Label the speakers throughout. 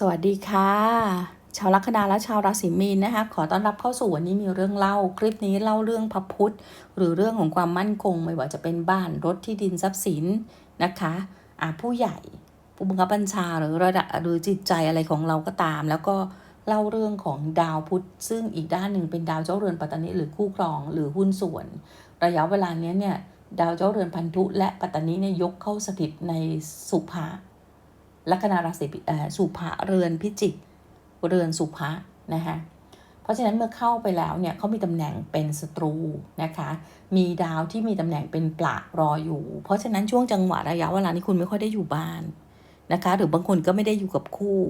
Speaker 1: สวัสดีค่ะ ชาวลัคนาและชาวราศีมีนนะคะ ขอต้อนรับเข้าสู่วันนี้มีเรื่องเล่า คลิปนี้เล่าเรื่องพระพุทธ หรือเรื่องของความมั่นคง ไม่ว่าจะเป็นบ้านรถที่ดินทรัพย์สินนะคะอ่าผู้ใหญ่ผู้บังคับบัญชาหรือระดับหรือจิตใจอะไรของเราก็ตาม แล้วก็เล่าเรื่องของดาวพุธ ซึ่งอีกด้านหนึ่งเป็นดาวเจ้าเรือนปัตตานีหรือคู่ครองหรือหุ้นส่วน ระยะเวลาเนี้ยเนี่ยดาวเจ้าเรือนพันธุและปัตตานีเนี่ยยกเข้าสถิตในสุภา ลัคนาราศีสุภะเรือนพิจิกเรือนสุภะนะคะเพราะฉะนั้นเมื่อเข้าไปแล้วเนี่ยเขามีตำแหน่งเป็นศัตรูนะคะมีดาวที่มีตำแหน่งเป็นปลารออยู่ เพราะฉะนั้นช่วงจังหวะระยะเวลานี้คุณไม่ค่อยได้อยู่บ้านนะคะหรือบางคนก็ไม่ได้อยู่กับคู่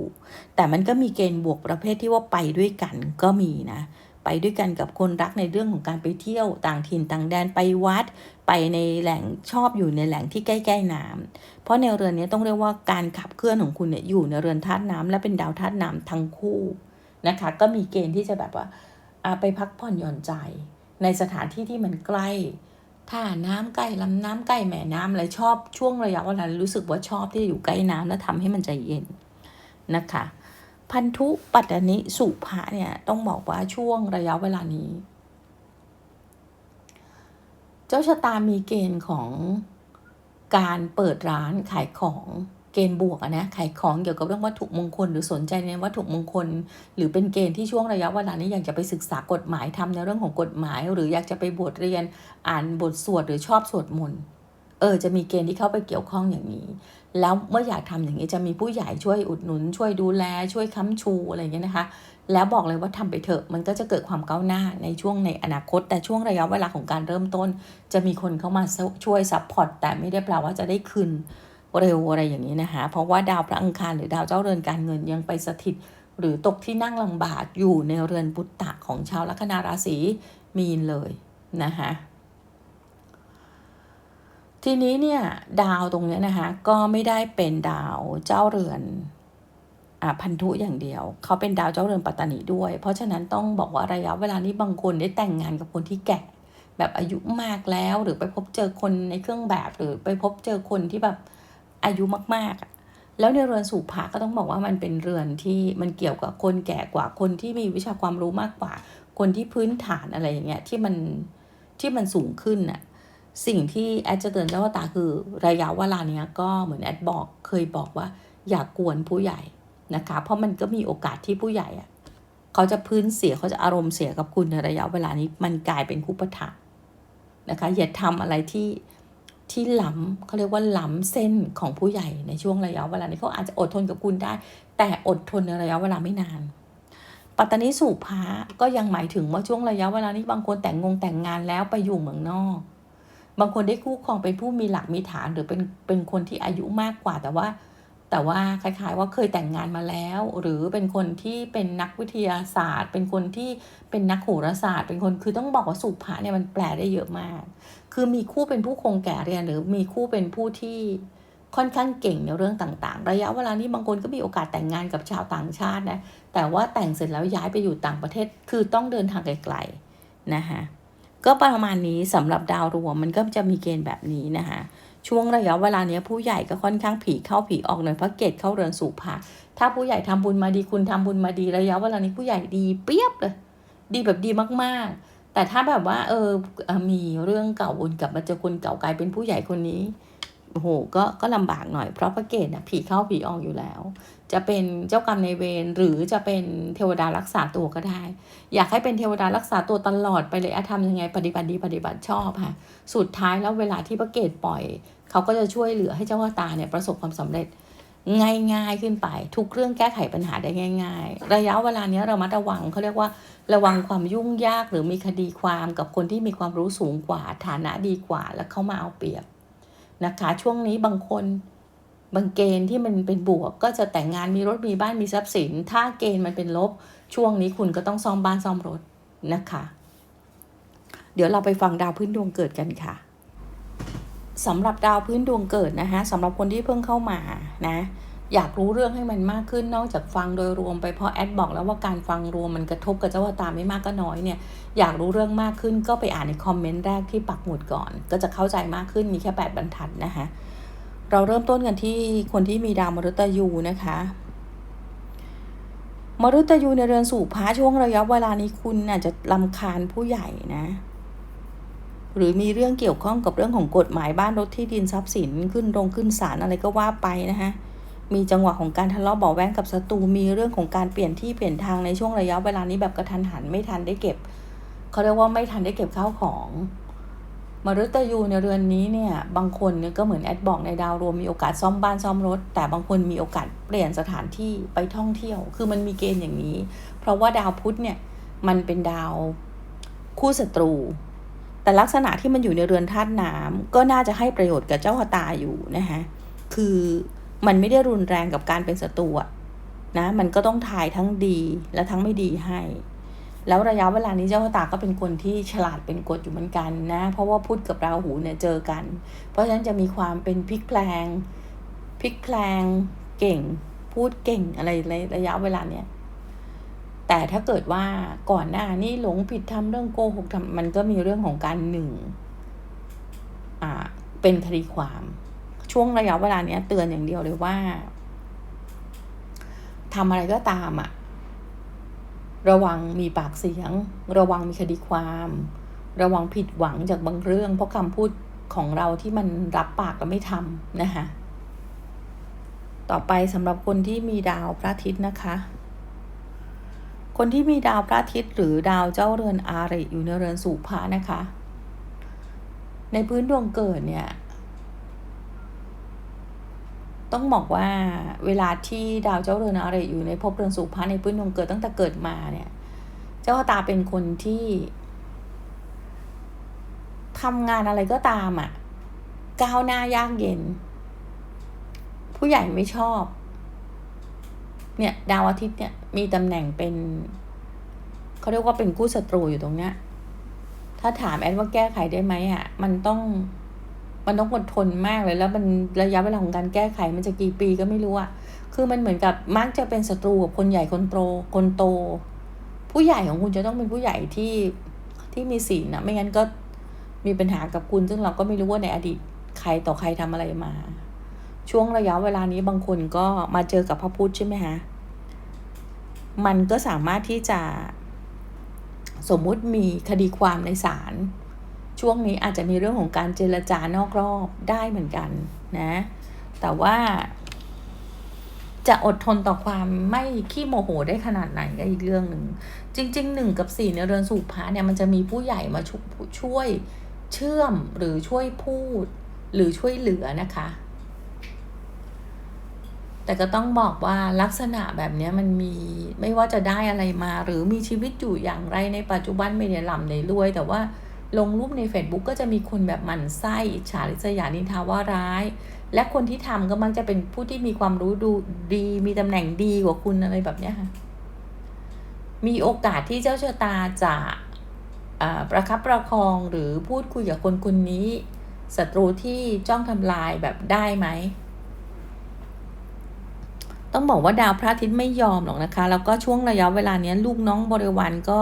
Speaker 1: แต่มันก็มีเกณฑ์บวกประเภทที่ว่าไปด้วยกันก็มีนะ ไปด้วยกันกับคนรักในเรื่องของการไปเที่ยวต่างถิ่นต่างแดนไปวัด ไปในแหล่งชอบอยู่ในแหล่งที่ใกล้ๆน้ำเพราะในเรือนนี้ต้องเรียกว่าการขับเคลื่อนของคุณเนี่ยอยู่ในเรือนธาตุน้ำและเป็นดาวธาตุน้ำทั้งคู่นะคะ ก็มีเกณฑ์ที่จะแบบว่าอาไปพักผ่อนหย่อนใจ ในสถานที่ที่มันใกล้ท่าน้ำใกล้ลำน้ำใกล้แม่น้ำอะไรชอบช่วงระยะเวลารู้สึกว่าชอบที่อยู่ใกล้น้ำและทำให้มันใจเย็นนะคะ พันธุปัตตนิสุภะเนี่ยต้องบอกว่าช่วงระยะเวลานี้ เจ้าชะตามีเกณฑ์ของการเปิดร้านขายของเกณฑ์บวกนะขายของเกี่ยวกับเรื่องวัตถุมงคล หรือสนใจในวัตถุมงคล หรือเป็นเกณฑ์ที่ช่วงระยะเวลานี้อยากจะไปศึกษากฎหมายทำในเรื่องของกฎหมาย หรืออยากจะไปบวชเรียนอ่านบทสวดหรือชอบสวดมนต์ เออจะมีเกณฑ์ที่เข้าไปเกี่ยวข้องอย่างนี้ แล้วเมื่ออยากทำอย่างนี้จะมีผู้ใหญ่ช่วยอุดหนุน ช่วยดูแล ช่วยค้ำชูอะไรอย่างเงี้ยนะคะ แล้วบอกเลยว่าทำไปเถอะมันก็จะเกิดความก้าวหน้าในช่วงในอนาคต แต่ช่วงระยะเวลาของการเริ่มต้น จะมีคนเข้ามาช่วยซัพพอร์ตแต่ไม่ได้แปลว่าจะได้คืนเร็วอะไรอย่างนี้นะคะ เพราะว่าดาวพระอังคารหรือดาวเจ้าเรือนการเงินยังไปสถิต หรือตกที่นั่งลำบากอยู่ในเรือนปุตตะของชาวลัคนาราศีมีนเลยนะคะ ทีนี้เนี่ยดาวตรงนี้นะคะก็ไม่ได้เป็นดาวเจ้าเรือนอ่าพันธุอย่างเดียว เขาเป็นดาวเจ้าเรือนปัตตานีด้วย เพราะฉะนั้นต้องบอกว่าระยะเวลานี้บางคนได้แต่งงานกับคนที่แก่แบบอายุมากแล้วหรือไปพบเจอคนในเครื่องแบบหรือไปพบเจอคนที่แบบอายุมากๆ แล้วในเรือนสุภาก็ต้องบอกว่ามันเป็นเรือนที่มันเกี่ยวกับคนแก่กว่าคนที่มีวิชาความรู้มากกว่า คนที่พื้นฐานอะไรอย่างเงี้ยที่มันที่มันสูงขึ้นน่ะ สิ่งที่แอดจะเตือนเจ้าตาคือระยะเวลาเนี้ยก็เหมือนแอดบอกเคยบอกว่า อย่ากกวนผู้ใหญ่นะคะ เพราะมันก็มีโอกาสที่ผู้ใหญ่อะเขาจะพื้นเสียเขาจะอารมณ์เสียกับคุณในระยะเวลานี้มันกลายเป็นคุปถะนะคะอย่าทำอะไรที่ที่ล้ำเขาเรียกว่าล้ำเส้นของผู้ใหญ่ในช่วงระยะเวลานี้เขาอาจจะอดทนกับคุณได้ แต่อดทนในระยะเวลาไม่นาน ปัตตานีสู่พระก็ยังหมายถึงว่าช่วงระยะเวลานี้บางคนแต่งงงแต่งงานแล้วไปอยู่เมืองนอก บางคนได้คู่ครองเป็นผู้มีหลักมีฐานหรือเป็นเป็นคนที่อายุมากกว่า แต่ว่า แต่ว่าคล้ายๆว่าเคยแต่งงานมาแล้ว หรือเป็นคนที่เป็นนักวิทยาศาสตร์ เป็นคนที่เป็นนักโหราศาสตร์ เป็นคนคือต้องบอกว่าสุภาเนี่ยมันแปลได้เยอะมาก คือมีคู่เป็นผู้คงแก่เรียน หรือมีคู่เป็นผู้ที่ค่อนข้างเก่งในเรื่องต่างๆ ระยะเวลานี้บางคนก็มีโอกาสแต่งงานกับชาวต่างชาตินะ แต่ว่าแต่งเสร็จแล้วย้ายไปอยู่ต่างประเทศ คือต้องเดินทางไกลๆนะคะ ก็ประมาณนี้สำหรับดาวรวมมันก็จะมีเกณฑ์แบบนี้นะคะช่วงระยะเวลาเนี้ยผู้ใหญ่ก็ค่อนข้างผีเข้าผีออกหน่อยเพราะเกตเข้าเรือนสู่ภาถ้าผู้ใหญ่ทำบุญมาดีคุณทำบุญมาดีระยะเวลานี้ผู้ใหญ่ดีเปียบเลย ดีแบบดีมากๆ แต่ถ้าแบบว่าเออมีเรื่องเก่าวนกลับมาเจอคนเก่ากลายเป็นผู้ใหญ่คนนี้ โอ้โหก็ก็ลำบากหน่อยเพราะพระเกตน่ะผีเข้าผีออกอยู่แล้ว จะเป็นเจ้ากรรมในเวรหรือจะเป็นเทวดารักษาตัวก็ได้ อยากให้เป็นเทวดารักษาตัวตลอดไปเลยอะทำยังไงปฏิบัติดีปฏิบัติชอบค่ะ สุดท้ายแล้วเวลาที่พระเกตปล่อย เขาก็จะช่วยเหลือให้เจ้าว่าตาเนี่ยประสบความสำเร็จง่ายๆขึ้นไปทุกเรื่องแก้ไขปัญหาได้ง่าย ๆ ระยะเวลานี้เรามัดระวังเขาเรียกว่าระวังความยุ่งยากหรือมีคดีความกับคนที่มีความรู้สูงกว่าฐานะดีกว่าแล้วเข้ามาเอาเปรียบ นะคะ ช่วงนี้บางคนบางเกณฑ์ที่มันเป็นบวก ก็จะแต่งงานมีรถมีบ้านมีทรัพย์สิน ถ้าเกณฑ์มันเป็นลบ ช่วงนี้คุณก็ต้องซ่อมบ้านซ่อมรถนะคะ เดี๋ยวเราไปฟังดาวพื้นดวงเกิดกันค่ะสำหรับดาวพื้นดวงเกิดนะคะสำหรับคนที่เพิ่งเข้ามานะ อยากรู้เรื่องให้มันมากขึ้นนอกจากฟังโดยรวมไปเพราะแอดบอกแล้วว่าการฟังรวมมันกระทบกับเจ้าวตาไม่มากก็น้อยเนี่ยอยากรู้เรื่องมากขึ้นก็ไปอ่านในคอมเมนต์แรกที่ปักหมุดก่อน ก็จะเข้าใจมากขึ้นมีแค่ 8 บรรทัดนะคะเราเริ่มต้นกันที่คนที่มีดาวมฤตยูนะคะมฤตยูในเรือนสู่พระช่วงระยะเวลานี้คุณอาจจะลำคาญผู้ใหญ่นะ หรือมีเรื่องเกี่ยวข้องกับเรื่องของกฎหมายบ้านรถที่ดินทรัพย์สินขึ้นโรงขึ้นศาลอะไรก็ว่าไปนะคะ มีจังหวะของการทะเลาะเบาแว้งกับศัตรูมีเรื่องของการเปลี่ยนที่เปลี่ยนทางในช่วงระยะเวลานี้แบบกระทันหันไม่ทันได้เก็บเขาเรียกว่าไม่ทันได้เก็บข้าวของมฤตยูในเรือนนี้เนี่ยบางคนเนี่ยก็เหมือนแอดบอกในดาวรวมมีโอกาสซ่อมบ้านซ่อมรถ แต่บางคนมีโอกาสเปลี่ยนสถานที่ไปท่องเที่ยว คือมันมีเกณฑ์อย่างนี้ เพราะว่าดาวพุธเนี่ยมันเป็นดาวคู่ศัตรู แต่ลักษณะที่มันอยู่ในเรือนธาตุน้ำก็น่าจะให้ประโยชน์กับเจ้าชะตาอยู่นะคะคือ มันไม่ได้รุนแรงกับการเป็นศัตรูนะมันก็ต้องทายทั้งดีและทั้งไม่ดีให้ แล้วระยะเวลานี้เจ้าตาก็เป็นคนที่ฉลาดเป็นกฎอยู่เหมือนกันนะ เพราะว่าพุธกับราหูเนี่ยเจอกัน เพราะฉะนั้นจะมีความเป็นพลิกแพลงพลิกแพลงเก่ง พูดเก่งอะไรในระยะเวลาเนี้ยแต่ถ้าเกิดว่าก่อนหน้านี้หลงผิดทำเรื่องโกหกทำมันก็มีเรื่องของการหนึ่งอ่าเป็นคดีความ ช่วงระยะเวลาเนี้ยเตือนอย่างเดียวเลยว่าทำอะไรก็ตามอะระวังมีปากเสียง ระวังมีคดีความ ระวังผิดหวังจากบางเรื่อง เพราะคำพูดของเราที่มันรับปากแล้วไม่ทำนะคะต่อไปสำหรับคนที่มีดาวพระอาทิตย์นะคะ คนที่มีดาวพระอาทิตย์หรือดาวเจ้าเรือนอาริอยู่ในเรือนสุภานะคะ ในพื้นดวงเกิดเนี่ย ต้องบอกว่าเวลาที่ดาวเจ้าเรือนอาริอยู่ในภพเรือนสุภาในพื้นดวงเกิดตั้งแต่เกิดมาเนี่ย เจ้าตาเป็นคนที่ทำงานอะไรก็ตามอะ่ะ ก้าวหน้ายากเย็น ผู้ใหญ่ไม่ชอบ เนี่ย ดาวอาทิตย์เนี่ย มีตำแหน่งเป็น เขาเรียกว่าเป็นกู้ศัตรูอยู่ตรงเนี้ย ถ้าถามแอดว่าแก้ไขได้ไหมอะ มันต้อง มันต้องอดทนมากเลย แล้วมันระยะเวลาของการแก้ไขมันจะกี่ปีก็ไม่รู้อะคือมันเหมือนกับมักจะเป็นศัตรูกับคนใหญ่คนโตคนโต ผู้ใหญ่ของคุณจะต้องเป็นผู้ใหญ่ที่ที่มีศีลนะไม่งั้นก็มีปัญหากับคุณ ซึ่งเราก็ไม่รู้ว่าในอดีตใครต่อใครทำอะไรมา ช่วงระยะเวลานี้บางคนก็มาเจอกับพระพุทธใช่ไหมฮะมันก็สามารถที่จะสมมุติมีคดีความในศาล ช่วงนี้อาจจะมีเรื่องของการเจรจานอกรอบได้เหมือนกันนะ แต่ว่าจะอดทนต่อความไม่ขี้โมโหได้ขนาดไหนก็อีกเรื่องหนึ่ง จริงๆหนึ่งกับสี่ในเรือนสูบพระเนี่ยมันจะมีผู้ใหญ่มาช่วยเชื่อมหรือช่วยพูด หรือช่วยเหลือนะคะ แต่ก็ต้องบอกว่าลักษณะแบบนี้มันมีไม่ว่าจะได้อะไรมา หรือมีชีวิตอยู่อย่างไรในปัจจุบันไม่ได้ลำในรวย แต่ว่า ลงรูปใน Facebook ก็จะมีคนแบบหมั่นไส้อิจฉาริษยานินทาว่าร้าย และคนที่ทำก็มักจะเป็นผู้ที่มีความรู้ดูดี มีตำแหน่งดีกว่าคุณอะไรแบบนี้ค่ะมีโอกาสที่เจ้าชะตาจะประคับประคองหรือพูดคุยกับคนคนนี้ศัตรูที่จ้องทำลายแบบได้ไหม ต้องบอกว่าดาวพระอาทิตย์ไม่ยอมหรอกนะคะ แล้วก็ช่วงระยะเวลานี้ลูกน้องบริวารก็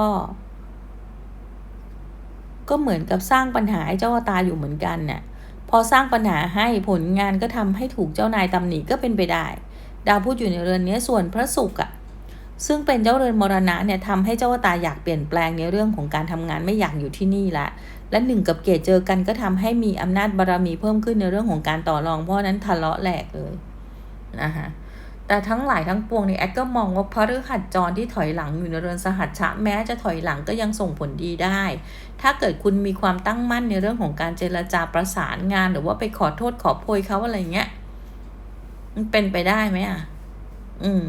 Speaker 1: ก็เหมือนกับสร้างปัญหาให้เจ้าตาอยู่เหมือนกันเนี่ยพอสร้างปัญหาให้ผลงานก็ทำให้ถูกเจ้านายตำหนิก็เป็นไปได้ ดาวพูดอยู่ในเรือนนี้ส่วนพระศุกร์อะซึ่งเป็นเจ้าเรือนมรณะเนี่ยทำให้เจ้าตาอยากเปลี่ยนแปลงในเรื่องของการทำงานไม่อยากอยู่ที่นี่ละ และหนึ่งกับเกตเจอกันก็ทำให้มีอำนาจบารรมีเพิ่มขึ้นในเรื่องของการต่อรอง เพราะนั้นทะเลาะแหลกเลยนะคะ แต่ทั้งหลายทั้งปวงในแอดก็มองว่าพระฤหัสจรที่ถอยหลังอยู่ในเรือนสหัชชะแม้จะถอยหลังก็ยังส่งผลดีได้ ถ้าเกิดคุณมีความตั้งมั่นในเรื่องของการเจรจาประสานงาน หรือว่าไปขอโทษขอโพยเขาอะไรเงี้ยมันเป็นไปได้ไหมอะ อืม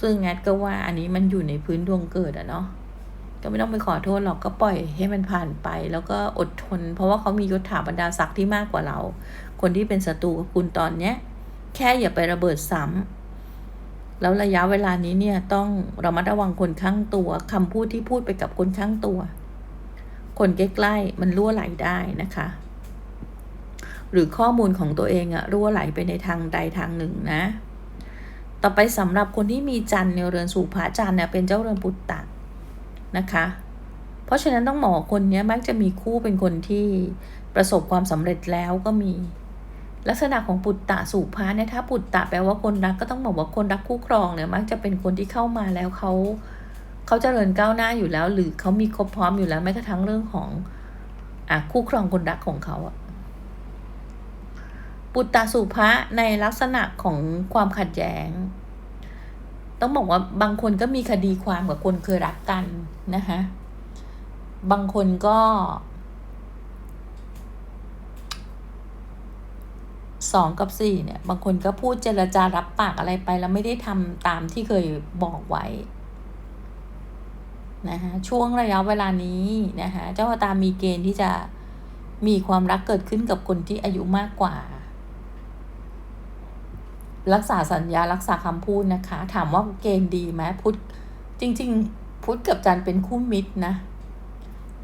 Speaker 1: ซึ่งแอดก็ว่าอันนี้มันอยู่ในพื้นดวงเกิดอะเนาะก็ไม่ต้องไปขอโทษหรอกก็ปล่อยให้มันผ่านไป แล้วก็อดทน เพราะว่าเขามียศถาบรรดาศักดิ์ที่มากกว่าเรา คนที่เป็นศัตรูกับคุณตอนเนี้ย แค่อย่าไประเบิดซ้ำแล้วระยะเวลานี้เนี่ยต้องเรามาระวังคนข้างตัวคำพูดที่พูดไปกับคนข้างตัว คนใกล้ๆมันรั่วไหลได้นะคะ หรือข้อมูลของตัวเองอะรั่วไหลไปในทางใดทางหนึ่งนะ ต่อไปสำหรับคนที่มีจันทร์ในเรือนสู่พระจันทร์เนี่ยเป็นเจ้าเรือนปุตตะนะคะเพราะฉะนั้นต้องหมอคนนี้มักจะมีคู่เป็นคนที่ประสบความสำเร็จแล้วก็มี ลักษณะของปุตตะสุภาเนี่ยถ้าปุตตะแปลว่าคนรักก็ต้องบอกว่าคนรักคู่ครองเนี่ยมักจะเป็นคนที่เข้ามาแล้วเขาเขาเจริญก้าวหน้าอยู่แล้ว หรือเขามีครบพร้อมอยู่แล้วแม้กระทั่งเรื่องของอะคู่ครองคนรักของเขาอะปุตตะสุภาในลักษณะของความขัดแย้ง ต้องบอกว่าบางคนก็มีคดีความกับคนเคยรักกันนะคะบางคนก็ สองกับสี่เนี่ย บางคนก็พูดเจรจารับปากอะไรไปแล้วไม่ได้ทำตามที่เคยบอกไว้นะคะช่วงระยะเวลานี้นะคะเจ้าตามีเกณฑ์ที่จะมีความรักเกิดขึ้นกับคนที่อายุมากกว่า รักษาสัญญารักษาคำพูดนะคะ ถามว่าเกณฑ์ดีไหมพุทธจริง ๆ พุทธกับจันเป็นคู่มิตรนะ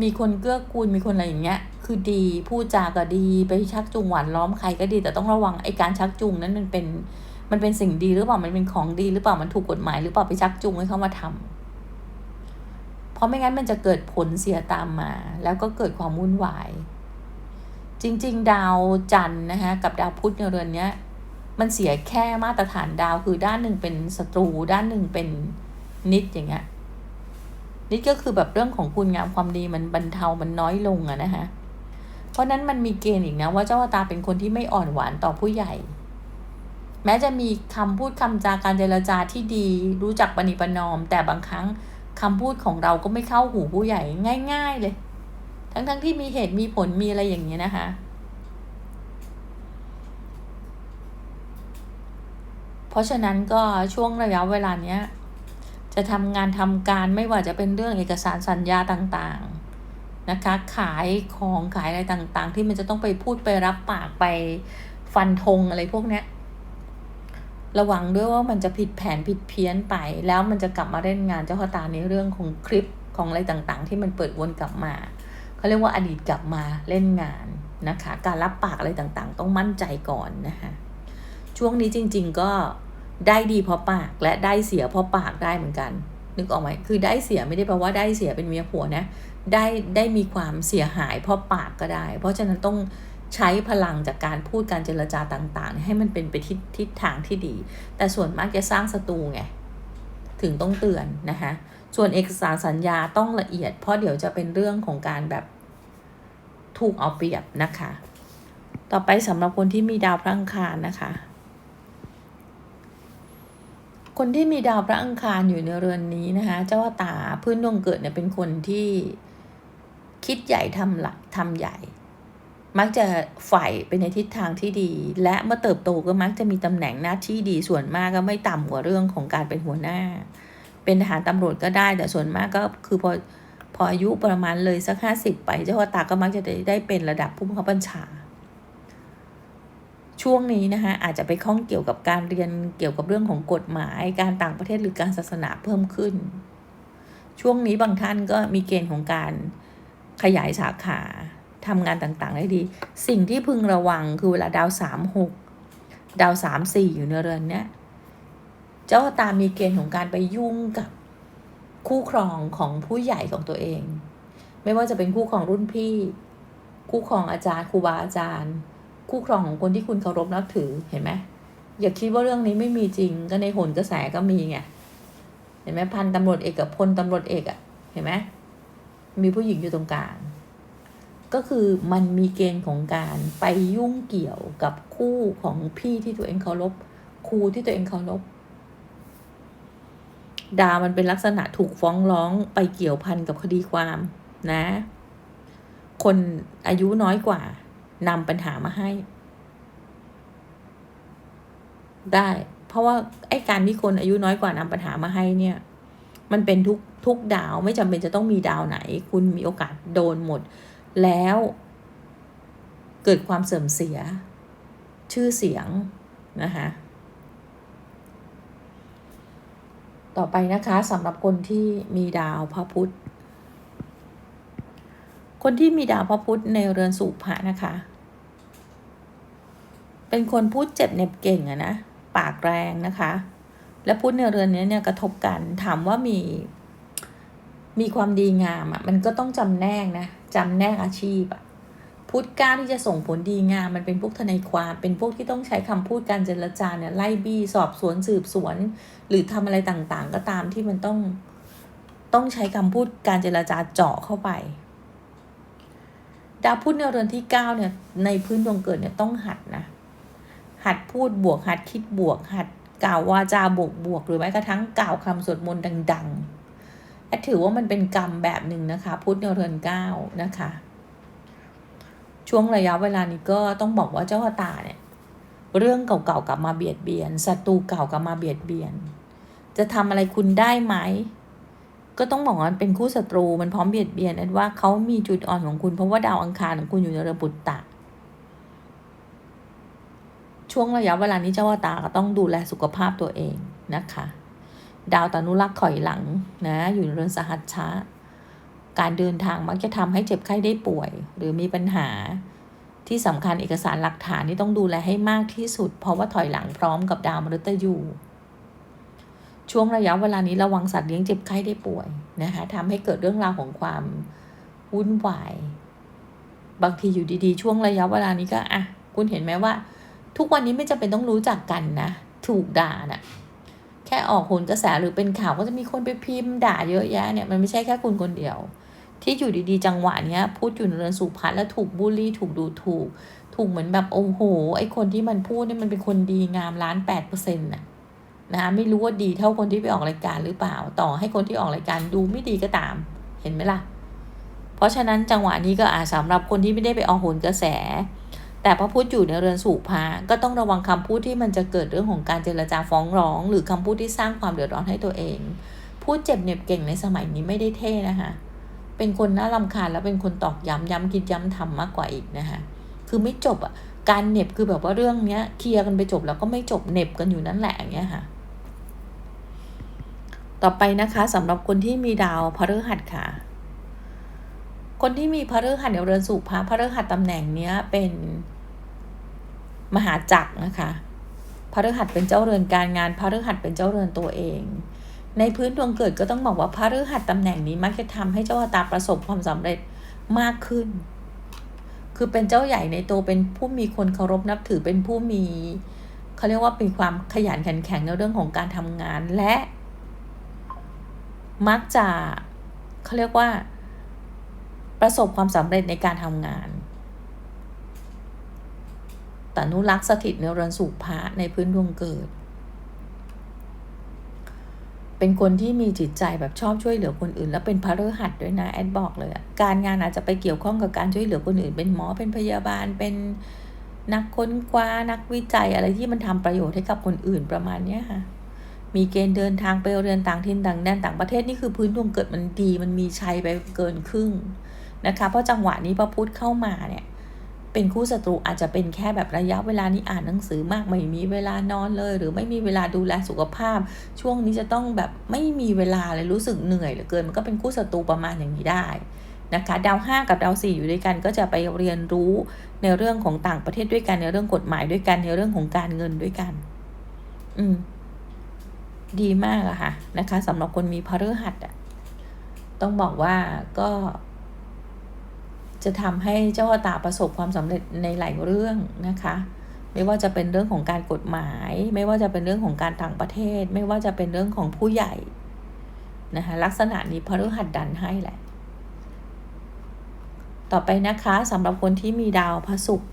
Speaker 1: มีคนเกื้อกูลมีคนอะไรอย่างเงี้ย คือดีพูดจาก็ดีไปชักจูงหวานล้อมใครก็ดี แต่ต้องระวังไอ้การชักจูงนั้นมันเป็นมันเป็นสิ่งดีหรือเปล่ามันเป็นของดีหรือเปล่ามันถูกกฎหมายหรือเปล่าไปชักจูงให้เขามาทำเพราะไม่งั้นมันจะเกิดผลเสียตามมา แล้วก็เกิดความวุ่นวาย จริง ๆ ดาวจันทร์นะคะกับดาวพุธในเรือนเนี้ยมันเสียแค่มาตรฐานดาวคือด้านหนึ่งเป็นศัตรูด้านหนึ่งเป็นนิดอย่างเงี้ย นิดก็คือแบบเรื่องของคุณงามความดีมันบรรเทามันน้อยลงอะนะคะเพราะนั้นมันมีเกณฑ์อีกนะว่าเจ้าตาเป็นคนที่ไม่อ่อนหวานต่อผู้ใหญ่ แม้จะมีคำพูดคำจาการเจรจาที่ดี รู้จักปณิปนอม แต่บางครั้งคำพูดของเราก็ไม่เข้าหูผู้ใหญ่ง่าย ๆเลย ทั้งๆทที่มีเหตุมีผลมีอะไรอย่างเงี้ยนะคะเพราะฉะนั้นก็ช่วงระยะเวลาเนี้ย จะทำงานทำการไม่ว่าจะเป็นเรื่องเอกสารสัญญาต่างๆนะคะ ขายของขายอะไรต่างๆ ที่มันจะต้องไปพูดไปรับปากไปฟันธงอะไรพวกเนี้ยระวังด้วยว่ามันจะผิดแผนผิดเพี้ยนไป แล้วมันจะกลับมาเล่นงานเจ้าข้าตาในเรื่องของคลิปของอะไรต่างๆ ที่มันเปิดวนกลับมาเขาเรียกว่าอดีตกลับมาเล่นงานนะคะ การรับปากอะไรต่างๆ ต้องมั่นใจก่อนนะคะช่วงนี้จริง ๆ ก็ ได้ดีเพราะปากและได้เสียเพราะปากได้เหมือนกัน นึกออกไหมคือได้เสียไม่ได้แปลว่าได้เสียเป็นเมียผัวนะได้ได้มีความเสียหายเพราะปากก็ได้ เพราะฉะนั้นต้องใช้พลังจากการพูดการเจรจาต่างๆ ให้มันเป็นไปทิศทิศทางที่ดี แต่ส่วนมากจะสร้างศัตรูไงถึงต้องเตือนนะคะส่วนเอกสารสัญญาต้องละเอียด เพราะเดี๋ยวจะเป็นเรื่องของการแบบถูกเอาเปรียบนะคะ ต่อไปสำหรับคนที่มีดาวพระอังคารนะคะ คนที่มีดาวพระอังคารอยู่ในเรือนนี้นะคะเจ้าตาพื้นดวงเกิดเนี่ยเป็นคนที่คิดใหญ่ทำหลักทำใหญ่ มักจะใฝ่ไปในทิศทางที่ดี และเมื่อเติบโตก็มักจะมีตำแหน่งหน้าที่ดีส่วนมากก็ไม่ต่ำกว่าเรื่องของการเป็นหัวหน้า เป็นทหารตำรวจก็ได้ แต่ส่วนมากก็คือพอพออายุประมาณเลยสักห้าสิบไป เจ้าตาก็มักจะได้ได้เป็นระดับผู้บังคับบัญชา ช่วงนี้นะคะอาจจะไปข้องเกี่ยวกับการเรียนเกี่ยวกับเรื่องของกฎหมาย การต่างประเทศหรือการศาสนาเพิ่มขึ้น ช่วงนี้บางท่านก็มีเกณฑ์ของการขยายสาขาทำงานต่างๆได้ดี สิ่งที่พึงระวังคือเวลาดาวสามหกดาวสามสี่อยู่ในเรือนเนี้ยเจ้าตามีเกณฑ์ของการไปยุ่งกับคู่ครองของผู้ใหญ่ของตัวเอง ไม่ว่าจะเป็นคู่ครองรุ่นพี่ คู่ครองอาจารย์ครูบาอาจารย์ คู่ครองของคนที่คุณเคารพนับถือเห็นไหมอย่าคิดว่าเรื่องนี้ไม่มีจริง ก็ในหนกระแสก็มีไงเห็นไหมพันตำรวจเอกกับพลตำรวจเอกอะเห็นไหมมีผู้หญิงอยู่ตรงกลาง ก็คือมันมีเกณฑ์ของการไปยุ่งเกี่ยวกับคู่ของพี่ที่ตัวเองเคารพครูที่ตัวเองเคารพดาวมันเป็นลักษณะถูกฟ้องร้องไปเกี่ยวพันกับคดีความนะ คนอายุน้อยกว่า นำปัญหามาให้ ได้ เพราะว่าไอ้การที่คนอายุน้อยกว่านำปัญหามาให้เนี่ย มันเป็นทุกทุกดาวไม่จำเป็นจะต้องมีดาวไหน คุณมีโอกาสโดนหมด แล้ว เกิดความเสื่อมเสีย ชื่อเสียงนะคะต่อไปนะคะสำหรับคนที่มีดาวพระพุธ คนที่มีดาวพระพุธในเรือนสุภะนะคะ เป็นคนพูดเจ็บเน็บเก่งอะนะ ปากแรงนะคะ และพูดในเรือนนี้เนี่ยกระทบกันถามว่ามีมีความดีงามอะมันก็ต้องจำแนกนะจำแนกอาชีพอะพพุธเก้าที่จะส่งผลดีงาม มันเป็นพวกทนายความ เป็นพวกที่ต้องใช้คำพูดการเจรจาเนี่ยไล่บี้สอบสวนสืบสวน หรือทำอะไรต่างๆ ก็ตามที่มันต้องต้องใช้คำพูดการเจรจาเจาะเข้าไป ดาวพุธในเรือนที่เก้าเนี่ย ในพื้นดวงเกิดเนี่ยต้องหัดนะ หัดพูดบวก หัดคิดบวก หัดกล่าววาจาบวกบวก หรือแม้กระทั่งกล่าวคำสวดมนต์ดังๆแอดถือว่ามันเป็นกรรมแบบหนึ่งนะคะ พุทธในเรือนเก้านะคะ ช่วงระยะเวลานี้ก็ต้องบอกว่าเจ้าตาเนี่ย เรื่องเก่าๆกลับมาเบียดเบียนศัตรูเก่ากลับมาเบียดเบียน จะทำอะไรคุณได้ไหมก็ต้องบอกว่าเป็นคู่ศัตรูมันพร้อมเบียดเบียนนั่นว่าเขามีจุดอ่อนของคุณเพราะว่าดาวอังคารของคุณอยู่ในเรือปุตตะ ช่วงระยะเวลานี้เจ้าวตาก็ต้องดูแลสุขภาพตัวเองนะคะ ดาวตานุรักษ์ถอยหลังนะอยู่ในเรือนสหัชชะการเดินทางมักจะทำให้เจ็บไข้ได้ป่วย หรือมีปัญหาที่สำคัญเอกสารหลักฐานที่ต้องดูแลให้มากที่สุด เพราะว่าถอยหลังพร้อมกับดาวมฤตยู ช่วงระยะเวลานี้ระวังสัตว์เลี้ยงเจ็บไข้ได้ป่วยนะคะทำให้เกิดเรื่องราวของความวุ่นวาย บางทีอยู่ดีๆ ช่วงระยะเวลานี้ก็อะคุณเห็นไหมว่า ทุกวันนี้ไม่จำเป็นต้องรู้จักกันนะ ถูกด่านะ่ะแค่ออกโหนกระแสหรือเป็นข่าวก็จะมีคนไปพิมพ์ด่าเยอะแยะเนี่ยมันไม่ใช่แค่คุณคนเดียว ที่อยู่ดีๆ จังหวะเนี้ยพูดอยู่ในเรือนสุพัฒแล้วถูกบูลลี่ถูกดูถูก ถูกเหมือนแบบโอ้โหไอคนที่มันพูดเนี่ยมันเป็นคนดีงามล้านแปดเปอร์เซ็นต์น่ะนะไม่รู้ว่าดีเท่าคนที่ไปออกรายการหรือเปล่า ต่อให้คนที่ออกรายการดูไม่ดีก็ตาม เห็นไหมล่ะ เพราะฉะนั้นจังหวะนี้ก็อาจสำหรับคนที่ไม่ได้ไปออกโหนกระแส แต่พระพุธอยู่ในเรือนสู่พาก็ต้องระวังคำพูดที่มันจะเกิดเรื่องของการเจรจาฟ้องร้อง หรือคำพูดที่สร้างความเดือดร้อนให้ตัวเอง พูดเจ็บเหน็บเก่งในสมัยนี้ไม่ได้เท่นะคะเป็นคนน่าลำคาญแล้วเป็นคนตอกย้ำย้ำคิดย้ำทำมากกว่าอีกนะคะคือไม่จบอะการเน็บคือแบบว่าเรื่องเนี้ยเคลียร์กันไปจบแล้วก็ไม่จบเน็บกันอยู่นั่นแหละอย่างเงี้ยค่ะ ต่อไปนะคะสำหรับคนที่มีดาวพฤหัสค่ะ คนที่มีพฤหัสในเรือนสุภาพฤหัสตำแหน่งเนี้ยเป็น มหาจักรนะคะพฤหัสเป็นเจ้าเรือนการงานพฤหัสเป็นเจ้าเรือนตัวเอง ในพื้นดวงเกิดก็ต้องบอกว่าพฤหัสตำแหน่งนี้มักจะทำให้เจ้าตาประสบความสำเร็จมากขึ้น คือเป็นเจ้าใหญ่ในตัวเป็นผู้มีคนเคารพนับถือเป็นผู้มีเขาเรียกว่าเป็นความขยันขันแข็งในเรื่องของการทำงานและ มักจะเขาเรียกว่า ประสบความสำเร็จในการทำงาน ต่นุรักษ์สถิตในเรือนสุภาในพื้นดวงเกิด เป็นคนที่มีจิตใจแบบชอบช่วยเหลือคนอื่น แล้วเป็นพระฤหัสด้วยนะแอดบอกเลยการงานอาจจะไปเกี่ยวข้องกับการช่วยเหลือคนอื่น เป็นหมอเป็นพยาบาลเป็นนักค้นคว้านักวิจัยอะไรที่มันทำประโยชน์ให้กับคนอื่นประมาณนี้ค่ะ มีเกณฑ์เดินทางไปเรียนต่างถิ่นต่างแดนต่างประเทศนี่คือพื้นดวงเกิดมันดี มันมีชัยไปเกินครึ่งนะคะ เพราะจังหวะนี้พระพุธเข้ามาเนี่ย เป็นคู่ศัตรูอาจจะเป็นแค่แบบระยะเวลานี้อ่านหนังสือมากไม่มีเวลานอนเลย หรือไม่มีเวลาดูแลสุขภาพ ช่วงนี้จะต้องแบบไม่มีเวลาเลยรู้สึกเหนื่อยเหลือเกินมันก็เป็นคู่ศัตรูประมาณอย่างนี้ได้นะคะดาวห้ากับดาวสี่อยู่ด้วยกันก็จะไปเรียนรู้ในเรื่องของต่างประเทศด้วยกันในเรื่องกฎหมายด้วยกันในเรื่องของการเงินด้วยกัน อืม ดีมากอะค่ะนะคะสำหรับคนมีพฤหัสอะต้องบอกว่าก็ จะทำให้เจ้าตาประสบความสำเร็จในหลายเรื่องนะคะ ไม่ว่าจะเป็นเรื่องของการกฎหมาย ไม่ว่าจะเป็นเรื่องของการต่างประเทศ ไม่ว่าจะเป็นเรื่องของผู้ใหญ่นะคะลักษณะนี้พฤหัสดันให้แหละ ต่อไปนะคะสำหรับคนที่มีดาวพระศุกร์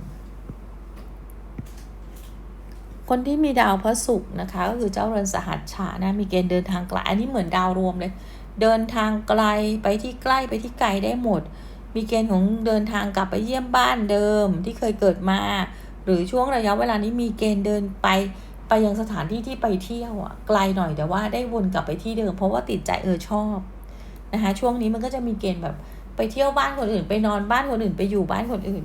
Speaker 1: คนที่มีดาวพระศุกร์นะคะก็คือเจ้าเรือนสหัสชานะมีเกณฑ์เดินทางไกลอันนี้เหมือนดาวรวมเลย เดินทางไกลไปที่ใกล้ไปที่ไกลได้หมด มีเกณฑ์ของเดินทางกลับไปเยี่ยมบ้านเดิมที่เคยเกิดมา หรือช่วงระยะเวลานี้มีเกณฑ์เดินไปไปยังสถานที่ที่ไปเที่ยวอะไกลหน่อยแต่ว่าได้วนกลับไปที่เดิม เพราะว่าติดใจเออชอบนะคะช่วงนี้มันก็จะมีเกณฑ์แบบไปเที่ยวบ้านคนอื่น ไปนอนบ้านคนอื่นไปอยู่บ้านคนอื่น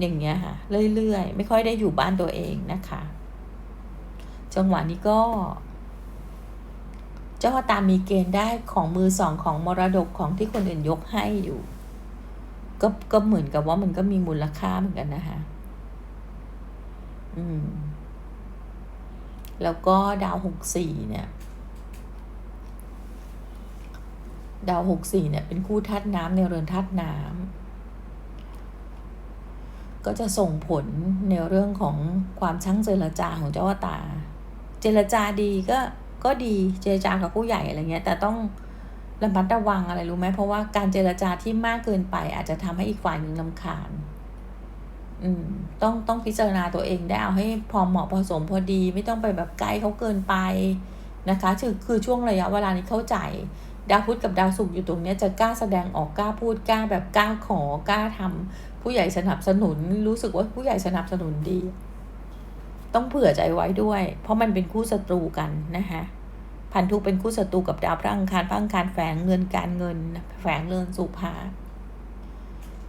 Speaker 1: อย่างเงี้ยค่ะ เรื่อยๆ ไม่ค่อยได้อยู่บ้านตัวเองนะคะ จังหวะนี้ก็ เจ้าตามมีเกณฑ์ได้ของมือสองของมรดกของที่คนอื่นยกให้อยู่ ก็ก็เหมือนกับว่ามันก็มีมูลค่าเหมือนกันนะคะอืม แล้วก็ดาวหกสี่เนี่ย ดาวหกสี่เนี่ย เป็นคู่ธาตุน้ำในเรือนธาตุน้ำก็จะส่งผลในเรื่องของความช่างเจรจาของเจ้าตา เจรจาดีก็ ก็ดีเจรจากับผู้ใหญ่อะไรเงี้ย แต่ต้องระมัดระวังอะไรรู้ไหมเพราะว่าการเจรจาที่มากเกินไป อาจจะทำให้อีกฝ่ายหนึ่งลำคาญ อืม ต้องต้องพิจารณาตัวเองได้เอาให้พอเหมาะพอสมพอดี ไม่ต้องไปแบบไกลเขาเกินไปนะคะคือคือช่วงระยะเวลานี้เข้าใจ ดาวพุธกับดาวศุกร์อยู่ตรงเนี้ยจะกล้าแสดงออกกล้าพูดกล้าแบบกล้าขอกล้าทำผู้ใหญ่สนับสนุนรู้สึกว่าผู้ใหญ่สนับสนุนดี ต้องเผื่อใจไว้ด้วย เพราะมันเป็นคู่ศัตรูกันนะคะพันธุเป็นคู่ศัตรูกับดาวพระอังคารพระอังคารแฝงเงินการเงิน แฝงเงินสุภา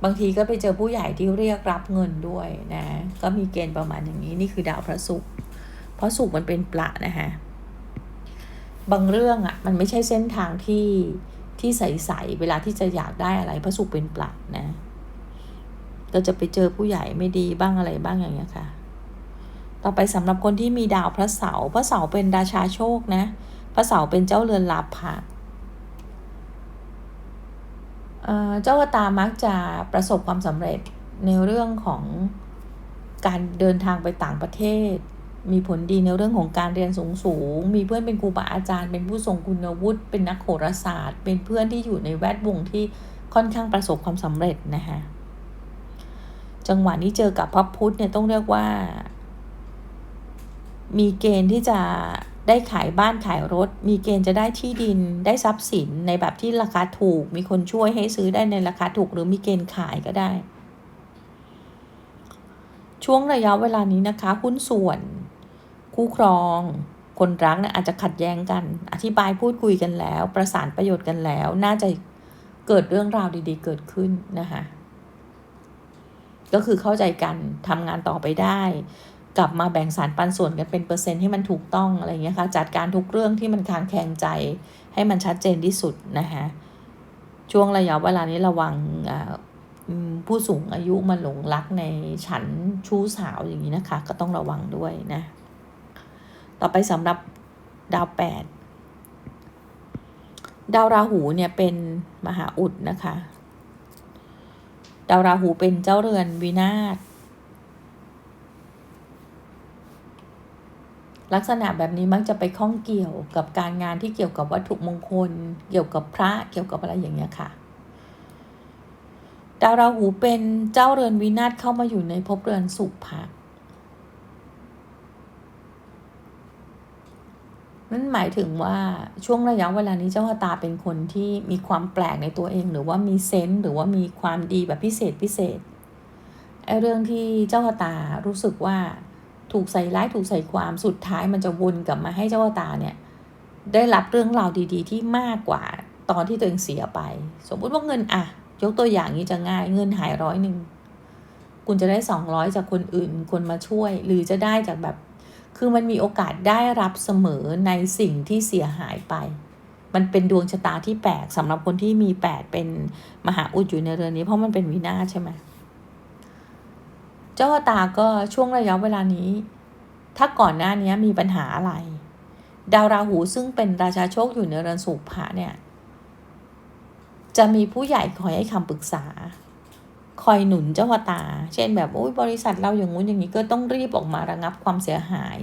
Speaker 1: บางทีก็ไปเจอผู้ใหญ่ที่เรียกรับเงินด้วยนะ ก็มีเกณฑ์ประมาณอย่างนี้นี่คือดาวพระศุกร์เพราะศุกร์มันเป็นปละนะคะบางเรื่องอะ่ะมันไม่ใช่เส้นทางที่ที่ใสๆเวลาที่จะอยากได้อะไรพระศุกร์เป็นปละนะก็จะไปเจอผู้ใหญ่ไม่ดีบ้างอะไรบ้างอย่างเงี้ยค่ะ ต่อไปสำหรับคนที่มีดาวพระเสาร์พระเสาร์เป็นราชาโชคนะ พระเสาร์เป็นเจ้าเรือนลาภะเจ้าตามักจะประสบความสำเร็จในเรื่องของการเดินทางไปต่างประเทศ มีผลดีในเรื่องของการเรียนสูงสูง มีเพื่อนเป็นครูบาอาจารย์ เป็นผู้ทรงคุณวุฒิ เป็นนักโหราศาสตร์ เป็นเพื่อนที่อยู่ในแวดวงที่ค่อนข้างประสบความสำเร็จนะคะจังหวะนี้เจอกับพระพุธเนี่ยต้องเรียกว่า มีเกณฑ์ที่จะได้ขายบ้านขายรถ มีเกณฑ์จะได้ที่ดินได้ทรัพย์สินในแบบที่ราคาถูก มีคนช่วยให้ซื้อได้ในราคาถูก หรือมีเกณฑ์ขายก็ได้ ช่วงระยะเวลานี้นะคะหุ้นส่วน คู่ครอง คนรักเนี่ยอาจจะขัดแย้งกัน อธิบายพูดคุยกันแล้ว ประสานประโยชน์กันแล้ว น่าจะเกิดเรื่องราวดีๆ เกิดขึ้นนะคะก็คือเข้าใจกันทำงานต่อไปได้ กลับมาแบ่งสารปันส่วนกันเป็นเปอร์เซ็นต์ให้มันถูกต้องอะไรเงี้ยค่ะจัดการทุกเรื่องที่มันคางแขงใจ ให้มันชัดเจนที่สุดนะคะช่วงระยะเวลานี้ระวังผู้สูงอายุมาหลงรักในฉันชู้สาวอย่างนี้นะคะ ก็ต้องระวังด้วยนะ ต่อไปสำหรับดาวแปดดาวราหูเนี่ยเป็นมหาอุดนะคะ ดาวราหูเป็นเจ้าเรือนวินาศ ลักษณะแบบนี้มักจะไปข้องเกี่ยวกับการงานที่เกี่ยวกับวัตถุมงคล เกี่ยวกับพระเกี่ยวกับอะไรอย่างเงี้ยค่ะดาวราหูเป็นเจ้าเรือนวินาศเข้ามาอยู่ในภพเรือนสุภะนั่นหมายถึงว่าช่วงระยะเวลานี้เจ้าตาเป็นคนที่มีความแปลกในตัวเอง หรือว่ามีเซนส์หรือว่ามีความดีแบบพิเศษพิเศษไอ้เรื่องที่เจ้าตารู้สึกว่า ถูกใส่ร้ายถูกใส่ความสุดท้ายมันจะวนกลับมาให้เจ้าตาเนี่ยได้รับเรื่องราวดีๆ ที่มากกว่าตอนที่ตัวเองเสียไป สมมุติว่าเงินอะยกตัวอย่างนี้จะง่าย เงินหายร้อยหนึ่งคุณจะได้สองร้อยจากคนอื่นคนมาช่วย หรือจะได้จากแบบ คือมันมีโอกาสได้รับเสมอในสิ่งที่เสียหายไป มันเป็นดวงชะตาที่แปลกสำหรับคนที่มีแปดเป็นมหาอุดอยู่ในเรือนนี้เพราะมันเป็นวินาใช่ไหม เจ้าตาก็ช่วงระยะเวลานี้ ถ้าก่อนหน้านี้มีปัญหาอะไร ดาวราหูซึ่งเป็นราชาโชคอยู่ในเรือนสุภะเนี่ย จะมีผู้ใหญ่คอยให้คำปรึกษา คอยหนุนเจ้าตา เช่นแบบโอ้ยบริษัทเราอย่างงู้นอย่างนี้ก็ต้องรีบออกมาระงับความเสียหาย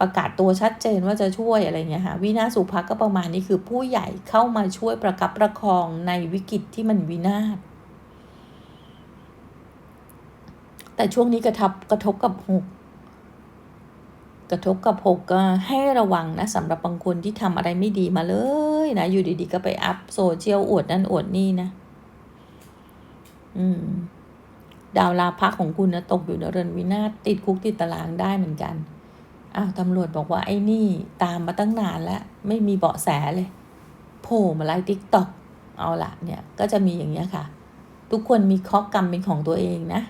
Speaker 1: ประกาศตัวชัดเจนว่าจะช่วยอะไรเงี้ยค่ะวินาสุภาก็ประมาณนี้คือผู้ใหญ่เข้ามาช่วยประกับประคองในวิกฤตที่มันวินาศ แต่ช่วงนี้กระทบกระทบกับหกกระทบกับหกก็ให้ระวังนะสำหรับบางคนที่ทำอะไรไม่ดีมาเลยนะ อยู่ดีๆ ก็ไปอัพโซเชียลอวดนั่นอวดนี่นะ อืม ดาวลาพักของคุณนะตกอยู่ในเรือนวินาศติดคุกติดตารางได้เหมือนกันอ้าวตำรวจบอกว่าไอ้นี่ตามมาตั้งนานแล้ว ไม่มีเบาะแสเลยโผล่มาไล่ทิกตอกเอาละเนี่ย ก็จะมีอย่างเงี้ยค่ะ ทุกคนมีข้อกรรมเป็นของตัวเองนะ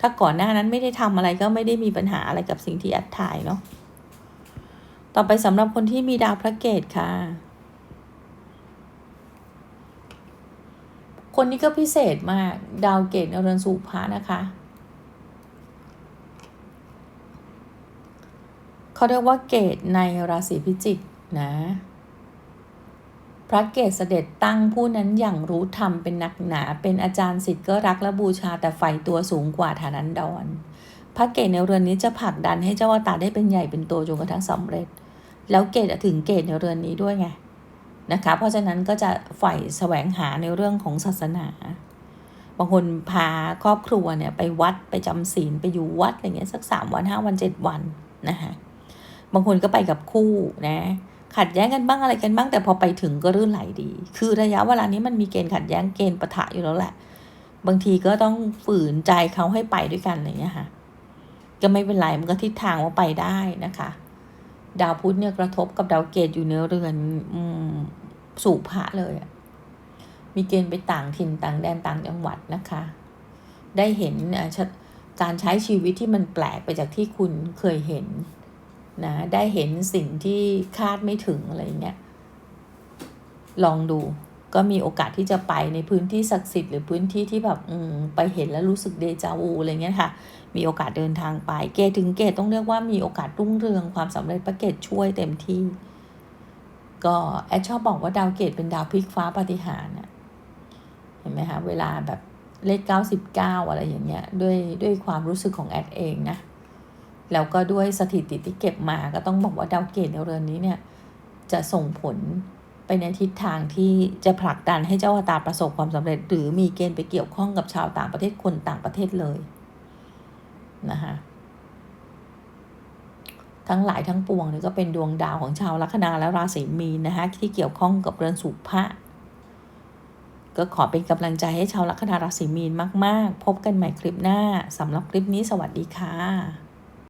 Speaker 1: ถ้าก่อนหน้านั้นไม่ได้ทำอะไรก็ไม่ได้มีปัญหาอะไรกับสิ่งที่แอดถ่ายเนาะต่อไปสำหรับคนที่มีดาวพระเกตค่ะ คนนี้ก็พิเศษมากดาวเกตอรุณสุภานะคะเขาเรียกว่าเกตในราศีพิจิกนะ พระเกศเสด็จตั้งผู้นั้นอย่างรู้ธรรมเป็นนักหนา เป็นอาจารย์สิทธิ์ก็รักและบูชาแต่ไฟตัวสูงกว่าฐานันดร พระเกศในเรือนนี้จะผลักดันให้เจ้าวตาได้เป็นใหญ่เป็นโตจนกระทั่งสำเร็จ แล้วเกศถึงเกศในเรือนนี้ด้วยไงนะคะ เพราะฉะนั้นก็จะใฝ่แสวงหาในเรื่องของศาสนาบางคนพาครอบครัวเนี่ยไปวัดไปจำศีลไปอยู่วัดอะไรเงี้ยสักสามวันห้าวันเจ็ดวันนะคะบางคนก็ไปกับคู่นะ ขัดแย้งกันบ้างอะไรกันบ้าง แต่พอไปถึงก็รื่นไหลดี คือระยะเวลานี้มันมีเกณฑ์ขัดแย้งเกณฑ์ปะทะอยู่แล้วแหละ บางทีก็ต้องฝืนใจเขาให้ไปด้วยกันอะไรเงี้ยค่ะ ก็ไม่เป็นไรมันก็ทิศทางว่าไปได้นะคะ ดาวพุธเนี่ยกระทบกับดาวเกตอยู่ในเรือนอืมสู่พระเลยมีเกณฑ์ไปต่างถิ่นต่างแดนต่างจังหวัดนะคะ ได้เห็นอะการใช้ชีวิตที่มันแปลกไปจากที่คุณเคยเห็น นะได้เห็นสิ่งที่คาดไม่ถึงอะไรเงี้ยลองดูก็มีโอกาสที่จะไปในพื้นที่ศักดิ์สิทธิ์หรือพื้นที่ที่แบบไปเห็นแล้วรู้สึกเดจาวูอะไรเงี้ยค่ะ มีโอกาสเดินทางไป เกตถึงเกตต้องเรียกว่ามีโอกาสรุ่งเรืองความสำเร็จพระเกตช่วยเต็มที่ ก็แอดชอบบอกว่าดาวเกตเป็นดาวพลิกฟ้าปฏิหารนะเห็นไหมคะเวลาแบบเลขเก้าสิบเก้าอะไรอย่างเงี้ยด้วยด้วยความรู้สึกของแอดเองนะ แล้วก็ด้วยสถิติที่เก็บมาก็ต้องบอกว่าดาวเกตในเรือนนี้เนี่ย จะส่งผลไปในทิศทางที่จะผลักดันให้เจ้าอตาประสบความสำเร็จ หรือมีเกณฑ์ไปเกี่ยวข้องกับชาวต่างประเทศคนต่างประเทศเลยนะคะทั้งหลายทั้งปวงนี่ก็เป็นดวงดาวของชาวลัคนาและราศีมีนนะคะที่เกี่ยวข้องกับเรือนสุภะก็ขอเป็นกำลังใจให้ชาวลัคนาราศีมีนมาก ๆ พบกันใหม่คลิปหน้าสำหรับคลิปนี้สวัสดีค่ะ